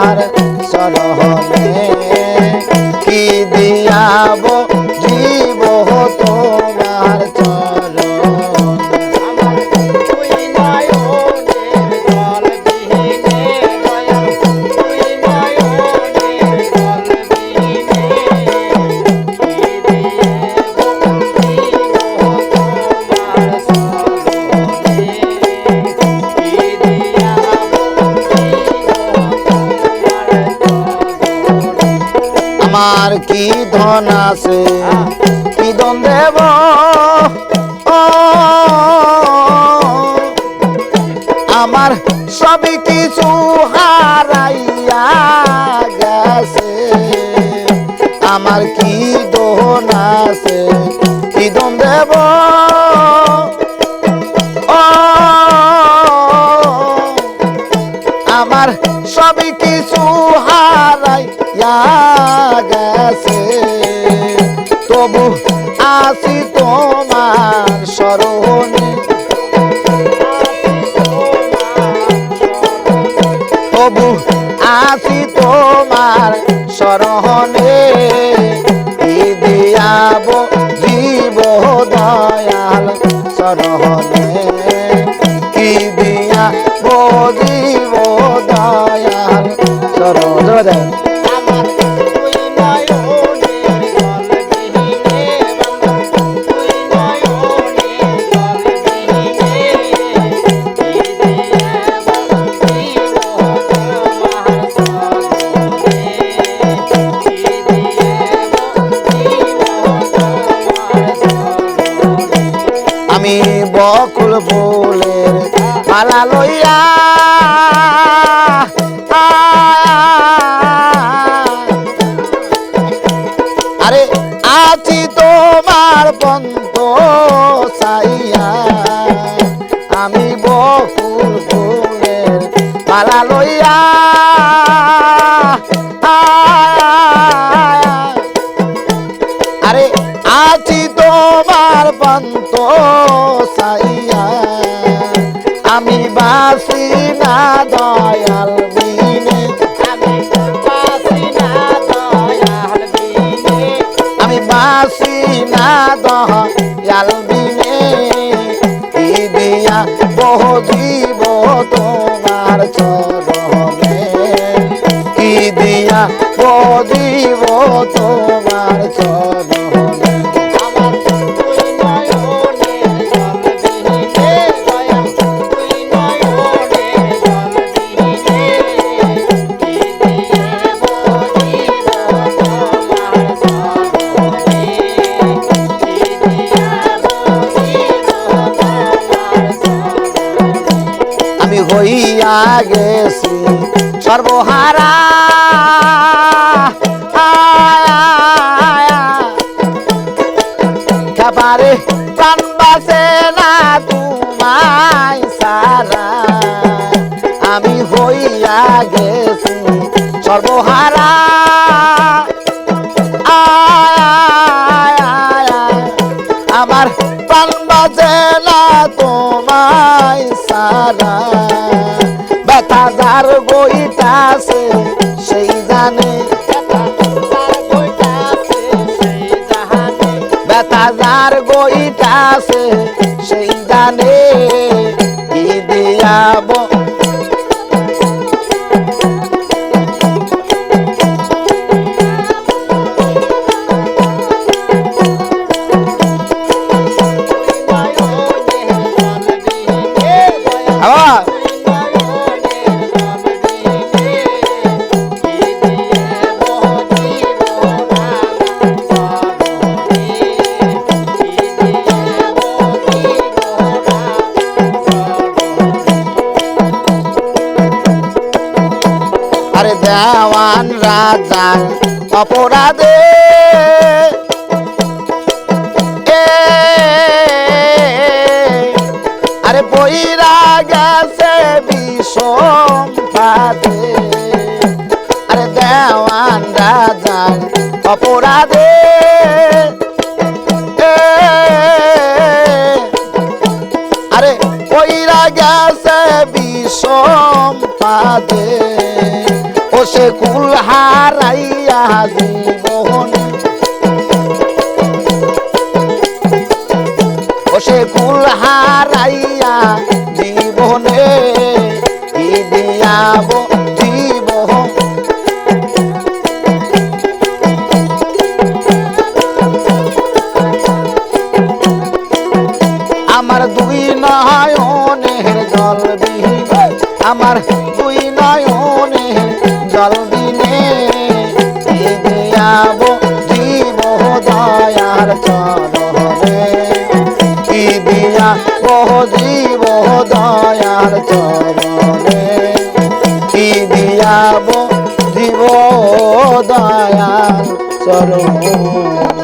তোমার আমার কি ধন আছে? কি ধন দেব? আমার সবই কিছু হারাইয়া গেছে। আমার কি দোহন আছে? কি দন দেব? আমার সবই কিছু হারাইয়া গেছে তবু আসি তোমার স্মরণে তবু আসি তোমার স্মরণে দিয়াব জীব দয়াল স্মরণে কি দিয়া জীব দয়াল স্মরণ লইয়া। আরে আছি তোমার পন্ত সাইয়া আমি বকুল ফুলের মালা লইয়া। আরে আছি তোমার পন্ত আমি বাসি না, দয়াল বিনে। আমি বাসি না, দয়াল বিনে। কি দিয়া বহু জীব তোমার চরণে? কি দিয়া বহু জীব তোমার চরণে? গেছি সর্বহারা। খাবারে প্রাণ আমি হইয়া গেছি সর্বহারা। ব্যথা বইটাছে সেই জানে। ব্যথা যার আছে সেই জানে। কি দিয়াব দেওয়ান রাজা অপরাধে। আরে বইরা গেছে বিষম আরে দেওয়ান রাজা অপরাধে। আরে বইরা গেছে বিষম পাতে কুল হারাইয়া জীবনে? সে কুল হারাইয়া জীবনে দিয়াব জীবন? আমার দুই নয়নের জল আমার যাব জীব দয়ার চরণে। কি দিয়া বহ জীব দয়ার চরণে। কি দিয়াব জীব দয়ার চরণে।